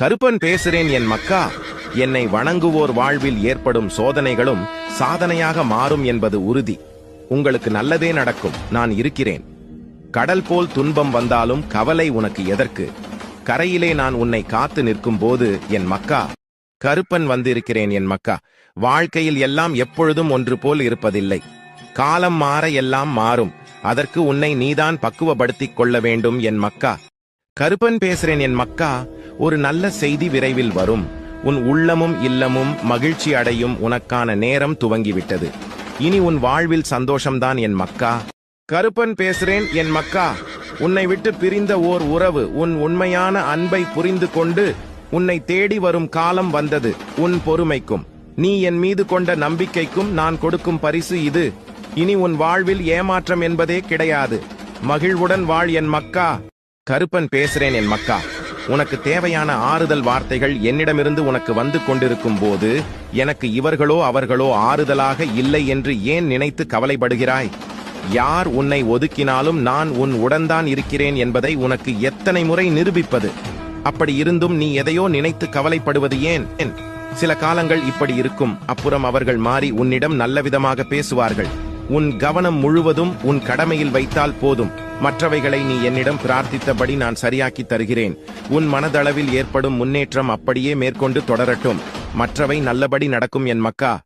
கருப்பன் பேசுறேன் என் மக்கா. என்னை வணங்குவோர் வாழ்வில் ஏற்படும் சோதனைகளும் சாதனையாக மாறும் என்பது உறுதி. உங்களுக்கு நல்லதே நடக்கும் நான் இருக்கிறேன். கடல் போல் துன்பம் வந்தாலும் கவலை உனக்கு எதற்கு? கரையிலே நான் உன்னை காத்து நிற்கும் போது என் மக்கா. கருப்பன் வந்திருக்கிறேன் என் மக்கா. வாழ்க்கையில் எல்லாம் எப்பொழுதும் ஒன்று போல் இருப்பதில்லை. காலம் மாற எல்லாம் மாறும். அதற்கு உன்னை நீதான் பக்குவப்படுத்திக் கொள்ள வேண்டும் என் மக்கா. கருப்பன் பேசுறேன் என் மக்கா. ஒரு நல்ல செய்தி விரைவில் வரும். உன் உள்ளமும் இல்லமும் மகிழ்ச்சி அடையும் உனக்கான நேரம் துவங்கிவிட்டது. இனி உன் வாழ்வில் சந்தோஷம்தான் என் மக்கா. கருப்பன் பேசுறேன் என் மக்கா உன்னை விட்டு பிரிந்த ஓர் உறவு உன் உண்மையான அன்பை புரிந்து கொண்டு உன்னை தேடி வரும் காலம் வந்தது உன் பொறுமைக்கும். நீ என் மீது கொண்ட நம்பிக்கைக்கும் நான் கொடுக்கும் பரிசு இது. இனி உன் வாழ்வில் ஏமாற்றம் என்பதே கிடையாது. மகிழ்வுடன் வாழ் என் மக்கா. கருப்பன் பேசுறேன் என் மக்கா உனக்கு தேவையான ஆறுதல் வார்த்தைகள் என்னிடமிருந்து உனக்கு வந்து கொண்டிருக்கும் போது எனக்கு இவர்களோ அவர்களோ ஆறுதலாக இல்லை என்று ஏன் நினைத்து கவலைப்படுகிறாய்? யார் உன்னை ஒதுக்கினாலும் நான் உன் உடன்தான் இருக்கிறேன் என்பதை உனக்கு எத்தனை முறை நிரூபிப்பது? அப்படி இருந்தும் நீ எதையோ நினைத்து கவலைப்படுவது ஏன்? சில காலங்கள் இப்படி இருக்கும். அப்புறம் அவர்கள் மாறி உன்னிடம் நல்ல விதமாக பேசுவார்கள். உன் கவனம் முழுவதும் உன் கடமையில் வைத்தால் போதும். மற்றவைகளை நீ என்னிடம் பிரார்த்தித்தபடி நான் சரியாக்கி தருகிறேன். உன் மனதளவில் ஏற்படும் முன்னேற்றம் அப்படியே மேற்கொண்டு தொடரட்டும். மற்றவை நல்லபடி நடக்கும் என் மக்கா.